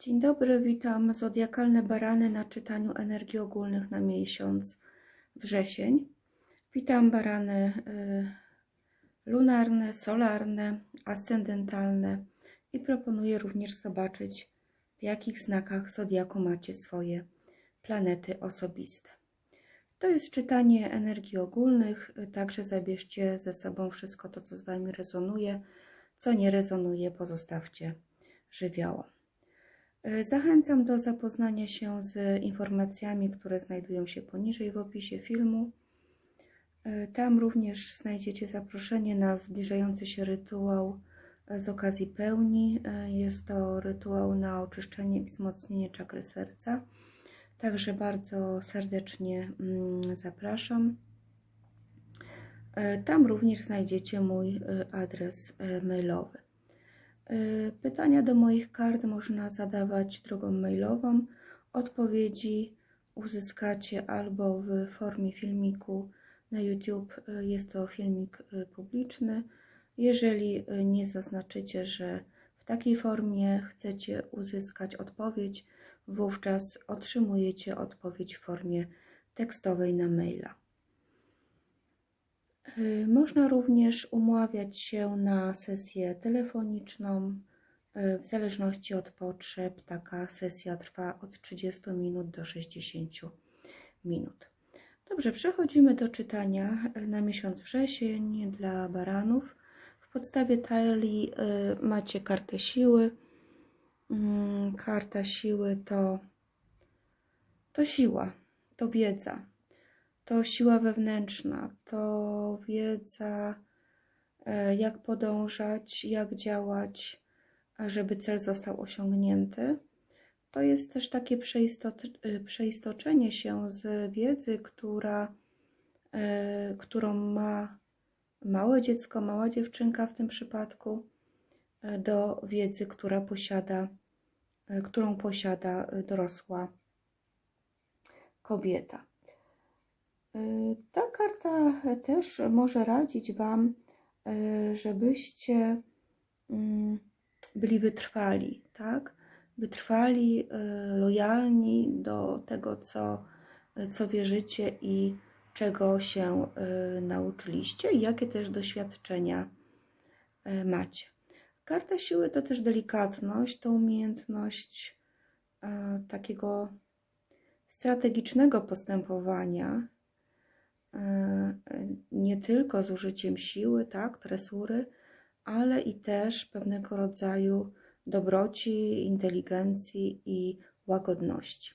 Dzień dobry, witam zodiakalne barany na czytaniu energii ogólnych na miesiąc wrzesień. Witam barany y, lunarne, solarne, ascendentalne i proponuję również zobaczyć, w jakich znakach zodiaku macie swoje planety osobiste. To jest czytanie energii ogólnych, także zabierzcie ze sobą wszystko to, co z Wami rezonuje, co nie rezonuje, pozostawcie żywiołom. E, Zachęcam do zapoznania się z informacjami, które znajdują się poniżej w opisie filmu. E, Tam również znajdziecie zaproszenie na zbliżający się rytuał e, z okazji pełni. Jest to rytuał na oczyszczenie i wzmocnienie czakry serca. Także bardzo serdecznie mm, zapraszam. Tam również znajdziecie mój adres mailowy. Y, Pytania do moich kart można zadawać drogą mailową. Odpowiedzi uzyskacie albo w formie filmiku na YouTube. y, Jest to filmik y, publiczny. Jeżeli nie zaznaczycie, że w takiej formie chcecie uzyskać odpowiedź, wówczas otrzymujecie odpowiedź w formie tekstowej na maila. Y, Można również umawiać się na sesję telefoniczną. y, W zależności od potrzeb, taka sesja trwa od 30 minut do 60 minut. Dobrze, przechodzimy do czytania y, na miesiąc wrzesień dla baranów. W podstawie talii macie kartę siły. Mm, Karta siły to, to siła, to wiedza, to siła wewnętrzna, to wiedza, e, jak podążać, jak działać, żeby cel został osiągnięty. To jest też takie e, przeistoczenie się z wiedzy, która, e, którą ma małe dziecko, mała dziewczynka w tym przypadku, do wiedzy, która posiada, którą posiada dorosła kobieta. Y, Ta karta też może radzić Wam, y, żebyście mm, byli wytrwali, tak? Wytrwali, y, lojalni do tego, co, co wierzycie i czego się nauczyliście, i jakie też doświadczenia macie. Karta siły to też delikatność, to umiejętność takiego strategicznego postępowania, e, nie tylko z użyciem siły, tak, tresury, ale i też pewnego rodzaju dobroci, inteligencji i łagodności.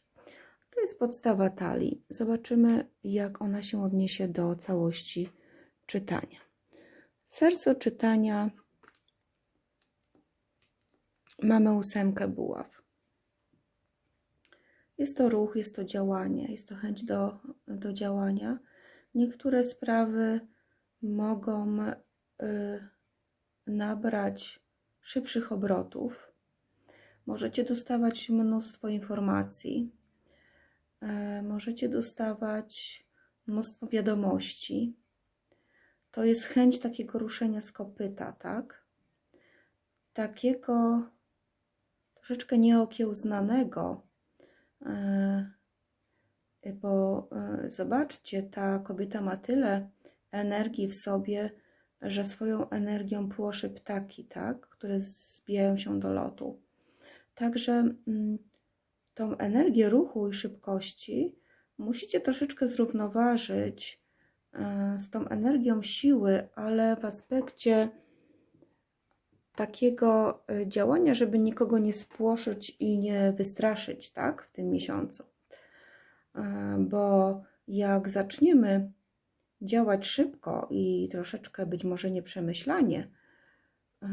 To jest podstawa talii. Zobaczymy, jak ona się odniesie do całości czytania. Serce czytania mamy ósemkę buław. Jest to ruch, jest to działanie, jest to chęć do, do działania. Niektóre sprawy mogą y, nabrać szybszych obrotów. Możecie dostawać mnóstwo informacji, y, możecie dostawać mnóstwo wiadomości. To jest chęć takiego ruszenia z kopyta, tak? Takiego troszeczkę nieokiełznanego, e, bo e, zobaczcie, ta kobieta ma tyle energii w sobie, że swoją energią płoszy ptaki, tak, które zbijają się do lotu. Także mm, tą energię ruchu i szybkości musicie troszeczkę zrównoważyć e, z tą energią siły, ale w aspekcie takiego y, działania, żeby nikogo nie spłoszyć i nie wystraszyć, tak, w tym miesiącu. E, Bo jak zaczniemy działać szybko i troszeczkę być może nieprzemyślanie, e,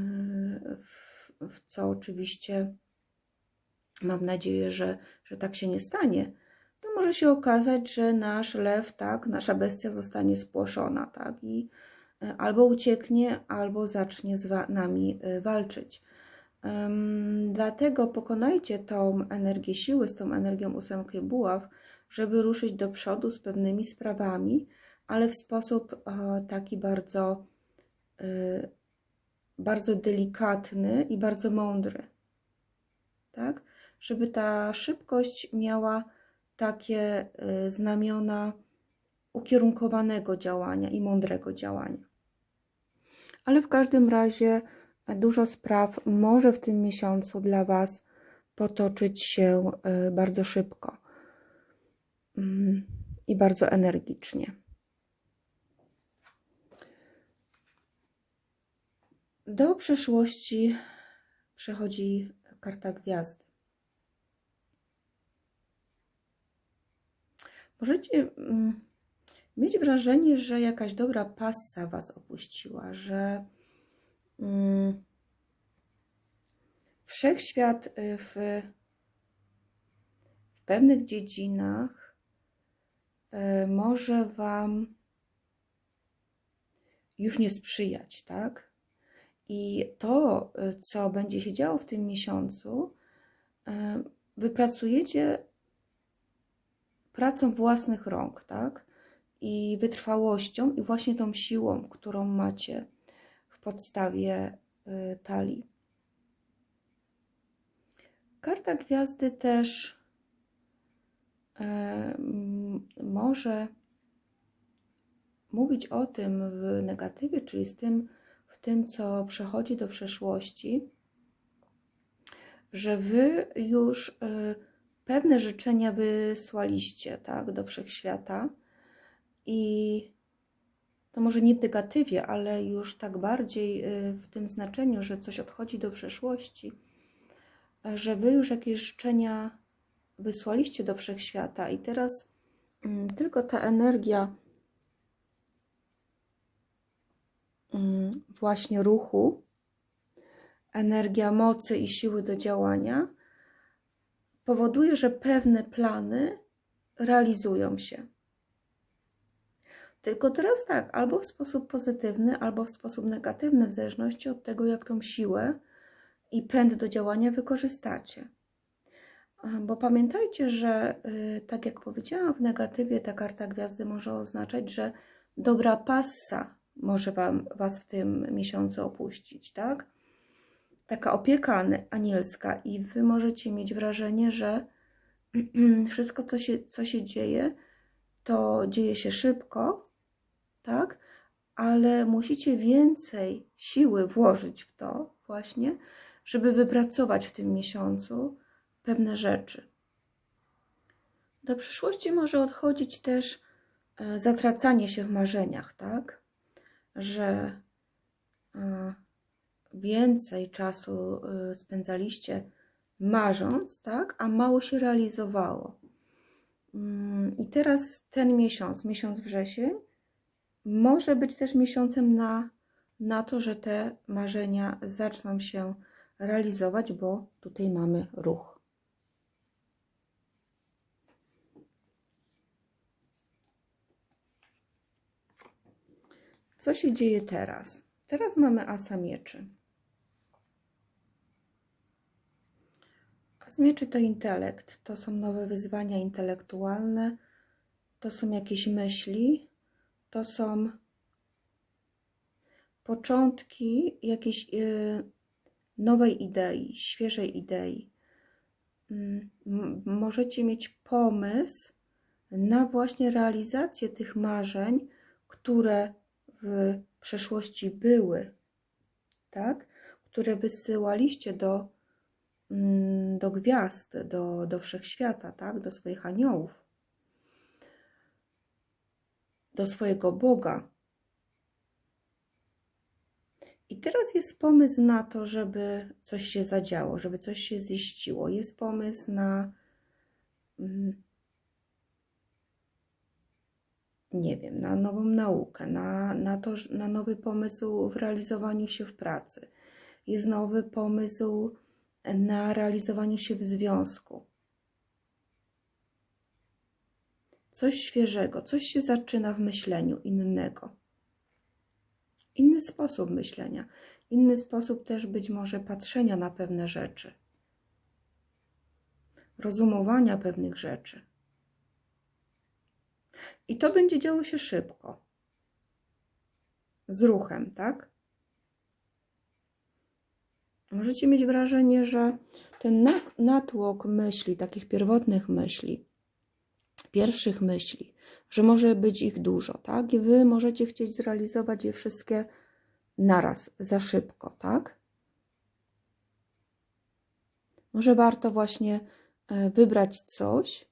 w- co oczywiście mam nadzieję, że, że tak się nie stanie, to może się okazać, że nasz lew, tak, nasza bestia zostanie spłoszona, tak, i e, albo ucieknie, albo zacznie z nami walczyć. Dlatego pokonajcie tą energię siły z tą energią ósemki buław, żeby ruszyć do przodu z pewnymi sprawami, ale w sposób e, taki bardzo, e, bardzo delikatny i bardzo mądry. Tak? żeby ta szybkość miała takie y, znamiona ukierunkowanego działania i mądrego działania. Ale w każdym razie e, dużo spraw może w tym miesiącu dla Was potoczyć się y, bardzo szybko mm, i bardzo energicznie. Do przeszłości przechodzi karta gwiazdy. Możecie mm, mieć wrażenie, że jakaś dobra passa Was opuściła, że wszechświat y, w, w pewnych dziedzinach y, może Wam już nie sprzyjać, tak? I to, y, co będzie się działo w tym miesiącu, wypracujecie pracą własnych rąk, tak? I wytrwałością, i właśnie tą siłą, którą macie podstawie y, talii. Karta gwiazdy też może mówić o tym w negatywie, czyli z tym, tym, co przechodzi do przeszłości, że wy już y, pewne życzenia wysłaliście tak, do wszechświata i to może nie w negatywie, ale już tak bardziej y, w tym znaczeniu, że coś odchodzi do przeszłości, że wy już jakieś życzenia wysłaliście do wszechświata i teraz mm, tylko ta energia Mm, właśnie ruchu, energia mocy i siły do działania powoduje, że pewne plany realizują się. Tylko teraz tak, albo w sposób pozytywny, albo w sposób negatywny, w zależności od tego, jak tą siłę i pęd do działania wykorzystacie. Bo pamiętajcie, że y, tak jak powiedziałam, w negatywie ta karta gwiazdy może oznaczać, że dobra passa może wam, Was w tym miesiącu opuścić, tak? Taka opieka anielska i Wy możecie mieć wrażenie, że wszystko, co się, co się dzieje, to dzieje się szybko, tak? Ale musicie więcej siły włożyć w to właśnie, żeby wypracować w tym miesiącu pewne rzeczy. Do przyszłości może odchodzić też e, zatracanie się w marzeniach, tak? że e, więcej czasu e, spędzaliście marząc, tak, a mało się realizowało. Mm, I teraz ten miesiąc, miesiąc wrzesień, może być też miesiącem na, na to, że te marzenia zaczną się realizować, bo tutaj mamy ruch. Co się dzieje teraz? Teraz mamy asa mieczy. As mieczy to intelekt, to są nowe wyzwania intelektualne, to są jakieś myśli, to są początki jakiejś y, nowej idei, świeżej idei. Mm, możecie mieć pomysł na właśnie realizację tych marzeń, które w przeszłości były, tak? które wysyłaliście do, mm, do gwiazd, do, do wszechświata, tak? do swoich aniołów, do swojego Boga. I teraz jest pomysł na to, żeby coś się zadziało, żeby coś się ziściło. Jest pomysł na mm, nie wiem, na nową naukę, na, na, to, na nowy pomysł w realizowaniu się w pracy. Jest nowy pomysł na realizowaniu się w związku. Coś świeżego, coś się zaczyna w myśleniu innego. Inny sposób myślenia, inny sposób też być może patrzenia na pewne rzeczy, rozumowania pewnych rzeczy. I to będzie działo się szybko. Z ruchem, tak? Możecie mieć wrażenie, że ten na- natłok myśli, takich pierwotnych myśli, pierwszych myśli, że może być ich dużo, tak? I wy możecie chcieć zrealizować je wszystkie naraz, za szybko, tak? Może warto właśnie e, wybrać coś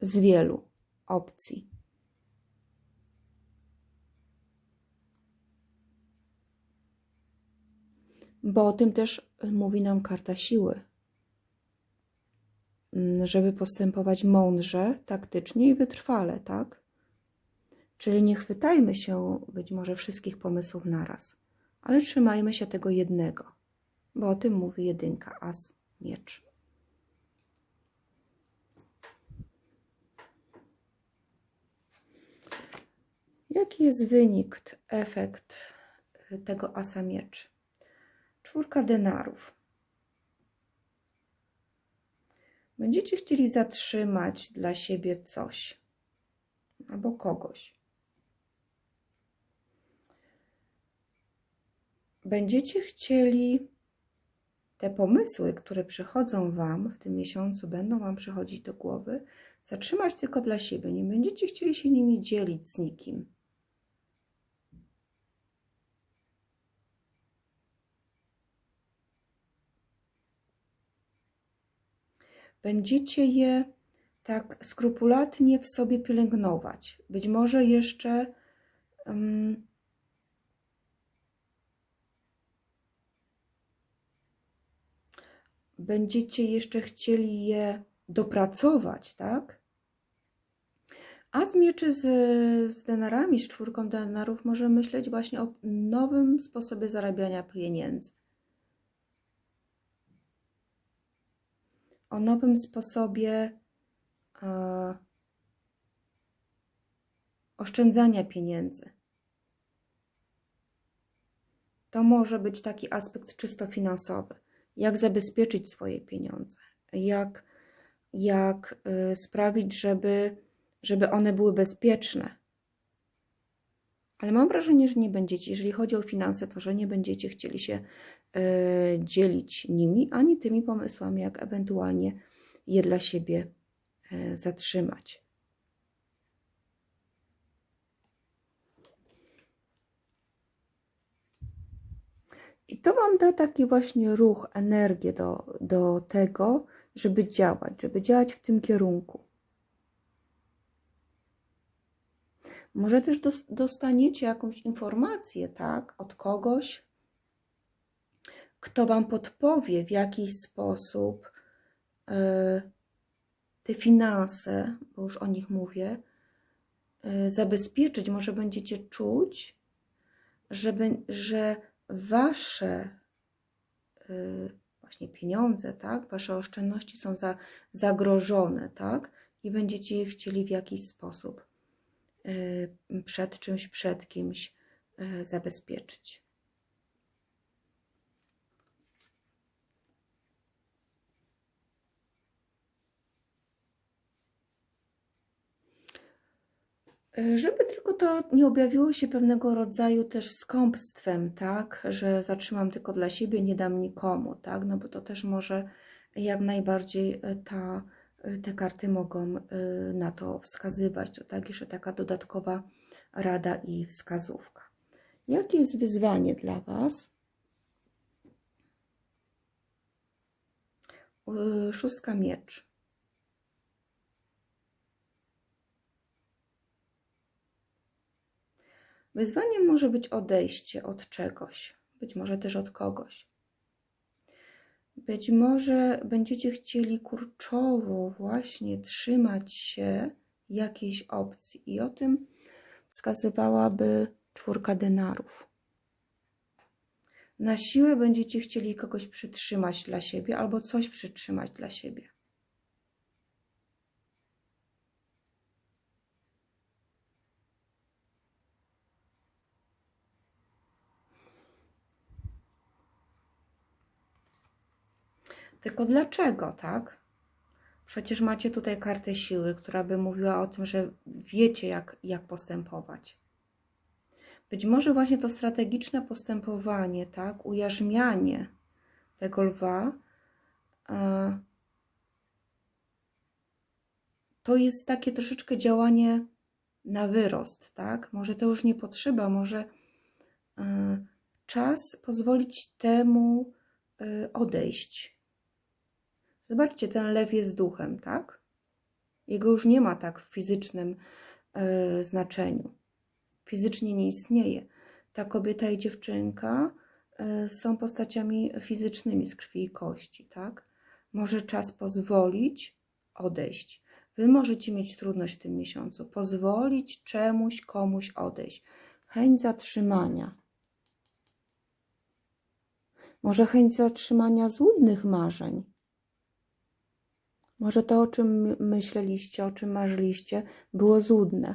z wielu opcji. Bo o tym też mówi nam karta siły. Mm, Żeby postępować mądrze, taktycznie i wytrwale, tak? Czyli nie chwytajmy się być może wszystkich pomysłów naraz, ale trzymajmy się tego jednego, bo o tym mówi jedynka, as, miecz. Jaki jest wynik, efekt tego asa mieczy? Czwórka denarów. Będziecie chcieli zatrzymać dla siebie coś albo kogoś. Będziecie chcieli te pomysły, które przychodzą Wam w tym miesiącu, będą Wam przychodzić do głowy, zatrzymać tylko dla siebie. Nie będziecie chcieli się nimi dzielić z nikim. Będziecie je tak skrupulatnie w sobie pielęgnować. Być może jeszcze um, będziecie jeszcze chcieli je dopracować, tak? A z mieczy z, z denarami, z czwórką denarów, może myśleć właśnie o nowym sposobie zarabiania pieniędzy. O nowym sposobie e, oszczędzania pieniędzy. To może być taki aspekt czysto finansowy. Jak zabezpieczyć swoje pieniądze? Jak, jak y, sprawić, żeby, żeby one były bezpieczne? Ale mam wrażenie, że nie będziecie, jeżeli chodzi o finanse, to że nie będziecie chcieli się y, dzielić nimi, ani tymi pomysłami, jak ewentualnie je dla siebie y, zatrzymać. I to Wam da taki właśnie ruch, energię do, do tego, żeby działać, żeby działać w tym kierunku. Może też dos- dostaniecie jakąś informację, tak, od kogoś, kto Wam podpowie, w jakiś sposób e, te finanse, bo już o nich mówię, e, zabezpieczyć. Może będziecie czuć, żeby, że wasze y, właśnie pieniądze, tak, wasze oszczędności są za, zagrożone, tak, i będziecie je chcieli w jakiś sposób przed czymś, przed kimś y, zabezpieczyć. Y, Żeby tylko to nie objawiło się pewnego rodzaju też skąpstwem, tak, że zatrzymam tylko dla siebie, nie dam nikomu, tak, no bo to też może jak najbardziej y, ta, y, te karty mogą y, na to wskazywać, to tak, jeszcze taka dodatkowa rada i wskazówka. Jakie jest wyzwanie dla Was? Szóstka miecz. Wyzwaniem może być odejście od czegoś, być może też od kogoś. Być może będziecie chcieli kurczowo właśnie trzymać się jakiejś opcji i o tym wskazywałaby czwórka denarów. Na siłę będziecie chcieli kogoś przytrzymać dla siebie albo coś przytrzymać dla siebie. Tylko dlaczego, tak? Przecież macie tutaj kartę siły, która by mówiła o tym, że wiecie, jak, jak postępować. Być może właśnie to strategiczne postępowanie, tak, ujarzmianie tego lwa, e, to jest takie troszeczkę działanie na wyrost, tak? Może to już nie potrzeba, może e, czas pozwolić temu e, odejść. Zobaczcie, ten lew jest duchem, tak? Jego już nie ma tak w fizycznym y, znaczeniu. Fizycznie nie istnieje. Ta kobieta i dziewczynka y, są postaciami fizycznymi z krwi i kości, tak? Może czas pozwolić odejść. Wy możecie mieć trudność w tym miesiącu. Pozwolić czemuś, komuś odejść. Chęć zatrzymania. Może chęć zatrzymania złudnych marzeń. Może to, o czym myśleliście, o czym marzyliście, było złudne.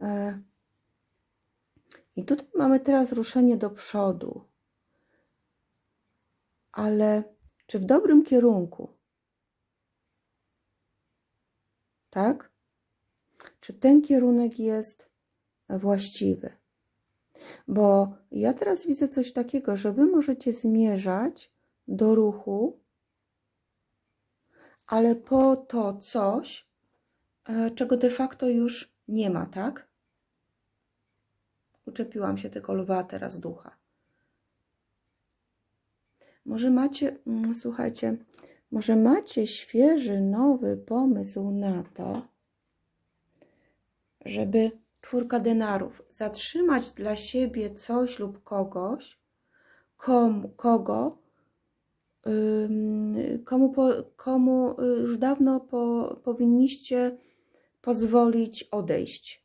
E, I tutaj mamy teraz ruszenie do przodu. Ale czy w dobrym kierunku? Tak? Czy ten kierunek jest właściwy? Bo ja teraz widzę coś takiego, że wy możecie zmierzać do ruchu, ale po to coś, e, czego de facto już nie ma, tak? Uczepiłam się tego lwa teraz ducha. Może macie, mm, słuchajcie, może macie świeży, nowy pomysł na to, żeby czwórka denarów zatrzymać dla siebie coś lub kogoś, komu, kogo, komu, komu y, już dawno po, powinniście pozwolić odejść.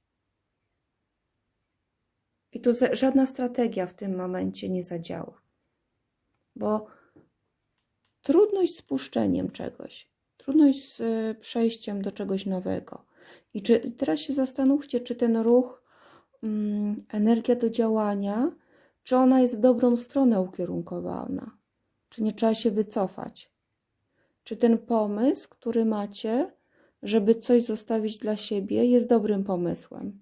I tu żadna strategia w tym momencie nie zadziała bo trudność z puszczeniem czegoś, trudność z y, przejściem do czegoś nowego. I czy teraz się zastanówcie, czy ten ruch, mm, energia do działania, czy ona jest w dobrą stronę ukierunkowana, czy nie trzeba się wycofać. Czy ten pomysł, który macie, żeby coś zostawić dla siebie, jest dobrym pomysłem.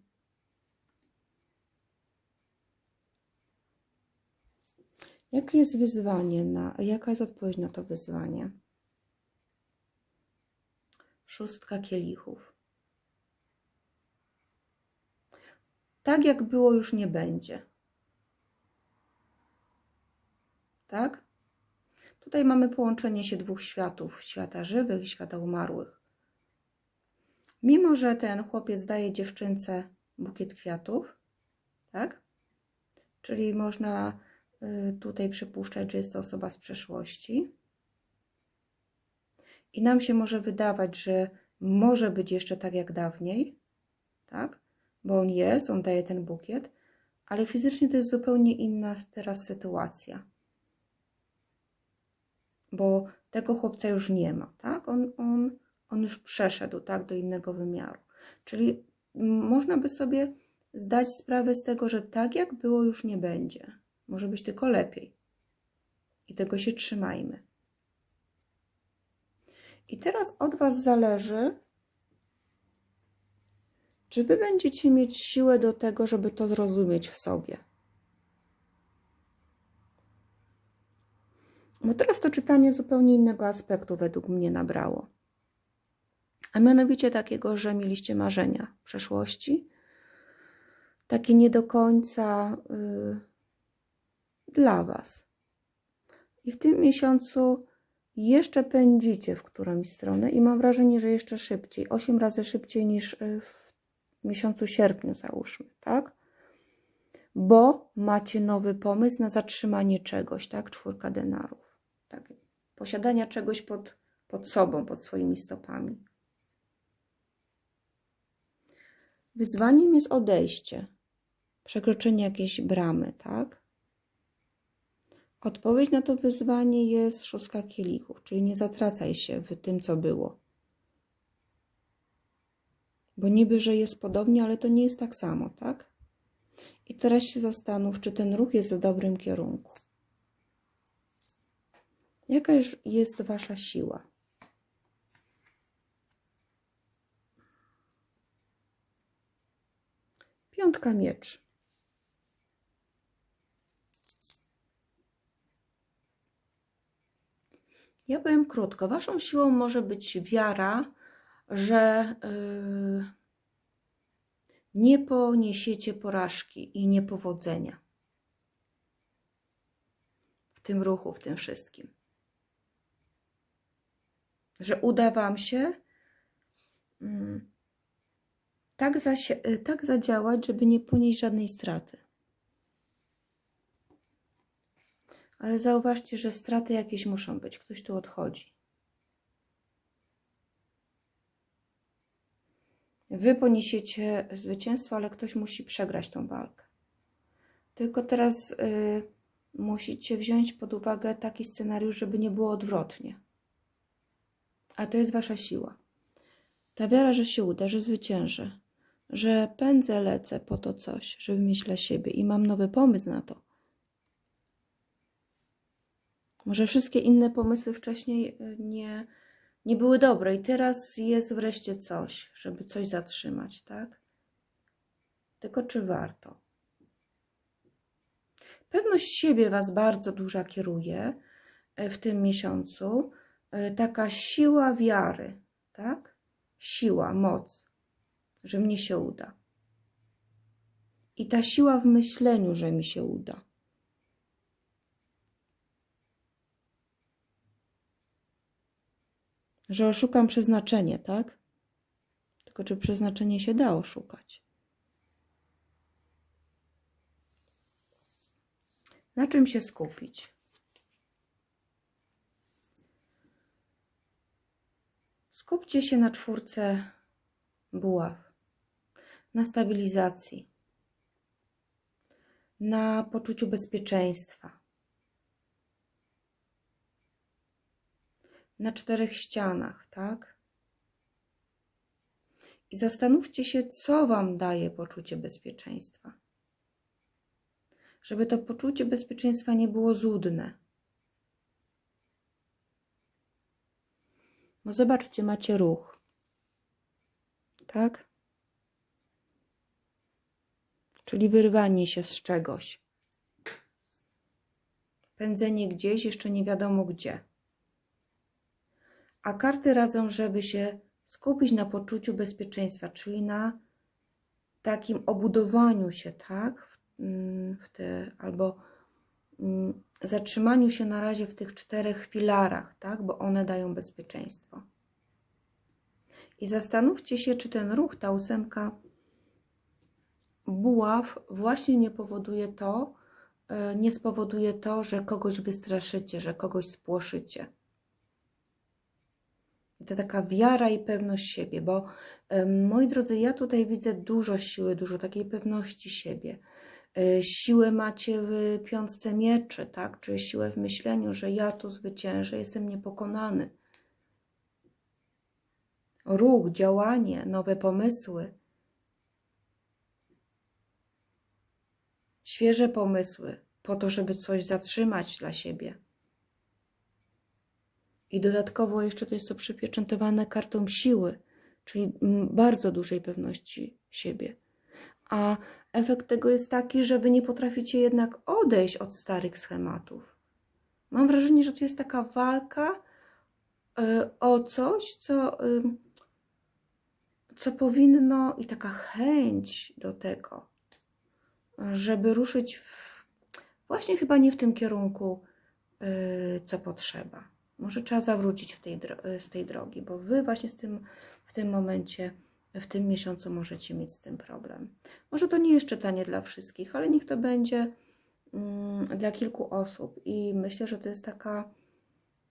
Jakie jest wyzwanie na, jaka jest odpowiedź na to wyzwanie? Szóstka kielichów. Tak jak było, już nie będzie. Tak? Tutaj mamy połączenie się dwóch światów: świata żywych i świata umarłych. Mimo, że ten chłopiec daje dziewczynce bukiet kwiatów, tak? Czyli można y, tutaj przypuszczać, że jest to osoba z przeszłości. I nam się może wydawać, że może być jeszcze tak jak dawniej, tak? Bo on jest, on daje ten bukiet, ale fizycznie to jest zupełnie inna teraz sytuacja. Bo tego chłopca już nie ma, tak? On, on, on już przeszedł, tak, do innego wymiaru. Czyli można by sobie zdać sprawę z tego, że tak jak było, już nie będzie. Może być tylko lepiej. I tego się trzymajmy. I teraz od Was zależy, czy Wy będziecie mieć siłę do tego, żeby to zrozumieć w sobie. Bo teraz to czytanie zupełnie innego aspektu według mnie nabrało. A mianowicie takiego, że mieliście marzenia w przeszłości, takie nie do końca y, dla Was. I w tym miesiącu jeszcze pędzicie w którąś stronę i mam wrażenie, że jeszcze szybciej, 8 razy szybciej niż y, w miesiącu sierpniu załóżmy, tak? Bo macie nowy pomysł na zatrzymanie czegoś, tak? Czwórka denarów. Tak? Posiadania czegoś pod, pod sobą, pod swoimi stopami. Wyzwaniem jest odejście, przekroczenie jakiejś bramy, tak? Odpowiedź na to wyzwanie jest szóstka kielichów, czyli nie zatracaj się w tym, co było. Bo niby, że jest podobnie, ale to nie jest tak samo, tak? I teraz się zastanów, czy ten ruch jest w dobrym kierunku. Jaka jest Wasza siła? Piątka miecz. Ja powiem krótko. Waszą siłą może być wiara, że yy, nie poniesiecie porażki i niepowodzenia w tym ruchu, w tym wszystkim. Że uda Wam się mm, tak, y, tak zadziałać, żeby nie ponieść żadnej straty. Ale zauważcie, że straty jakieś muszą być. Ktoś tu odchodzi. Wy poniesiecie zwycięstwo, ale ktoś musi przegrać tą walkę. Tylko teraz y, musicie wziąć pod uwagę taki scenariusz, żeby nie było odwrotnie. A to jest wasza siła. Ta wiara, że się uda, że zwyciężę, że pędzę, lecę po to coś, że wymyślę siebie i mam nowy pomysł na to. Może wszystkie inne pomysły wcześniej y, nie, nie były dobre i teraz jest wreszcie coś, żeby coś zatrzymać, tak? Tylko czy warto? Pewność siebie Was bardzo duża kieruje y, w tym miesiącu. Y, Taka siła wiary, tak? Siła, moc, że mnie się uda. I ta siła w myśleniu, że mi się uda. Że oszukam przeznaczenie, tak? Tylko czy przeznaczenie się da oszukać? Na czym się skupić? Skupcie się na czwórce buław, na stabilizacji, na poczuciu bezpieczeństwa, na czterech ścianach, tak? I zastanówcie się, co Wam daje poczucie bezpieczeństwa. Żeby to poczucie bezpieczeństwa nie było złudne. Bo zobaczcie, macie ruch. Tak? Czyli wyrwanie się z czegoś. Pędzenie gdzieś, jeszcze nie wiadomo gdzie. A karty radzą, żeby się skupić na poczuciu bezpieczeństwa, czyli na takim obudowaniu się, tak? Mm, W te, albo mm, zatrzymaniu się na razie w tych czterech filarach, tak? Bo one dają bezpieczeństwo. I zastanówcie się, czy ten ruch, ta ósemka buław właśnie nie powoduje to, e, nie spowoduje to, że kogoś wystraszycie, że kogoś spłoszycie. I to taka wiara i pewność siebie, bo moi drodzy, ja tutaj widzę dużo siły, dużo takiej pewności siebie. E, Siłę macie w piątce mieczy, tak? Czyli siłę w myśleniu, że ja tu zwyciężę, jestem niepokonany. Ruch, działanie, nowe pomysły. Świeże pomysły po to, żeby coś zatrzymać dla siebie. I dodatkowo jeszcze to jest to przypieczętowane kartą siły, czyli bardzo dużej pewności siebie. A efekt tego jest taki, że wy nie potraficie jednak odejść od starych schematów. Mam wrażenie, że to jest taka walka y, o coś, co, co powinno i taka chęć do tego, żeby ruszyć w, właśnie chyba nie w tym kierunku, y, co potrzeba. Może trzeba zawrócić w tej, y, z tej drogi, bo wy właśnie z tym, w tym momencie, w tym miesiącu możecie mieć z tym problem. Może to nie jest czytanie dla wszystkich, ale niech to będzie mm, dla kilku osób i myślę, że to jest taka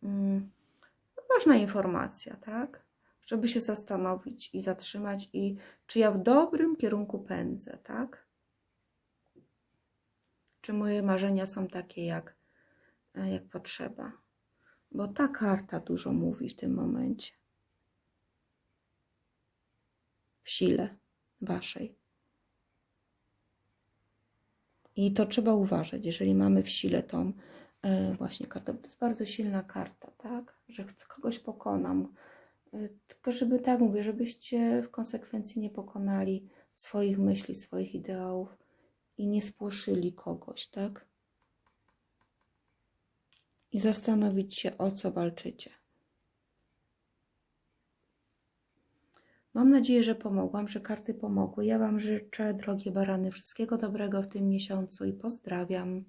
mm, ważna informacja, tak? Żeby się zastanowić i zatrzymać i czy ja w dobrym kierunku pędzę, tak? Czy moje marzenia są takie, jak, e, jak potrzeba? Bo ta karta dużo mówi w tym momencie. W sile waszej. I to trzeba uważać, jeżeli mamy w sile tą e, właśnie kartę. To jest bardzo silna karta, tak? Że chcę, kogoś pokonam. E, tylko żeby tak mówię, żebyście w konsekwencji nie pokonali swoich myśli, swoich ideałów i nie spłoszyli kogoś, tak? I zastanowić się, o co walczycie. Mam nadzieję, że pomogłam, że karty pomogły. Ja Wam życzę, drogie barany, wszystkiego dobrego w tym miesiącu i pozdrawiam.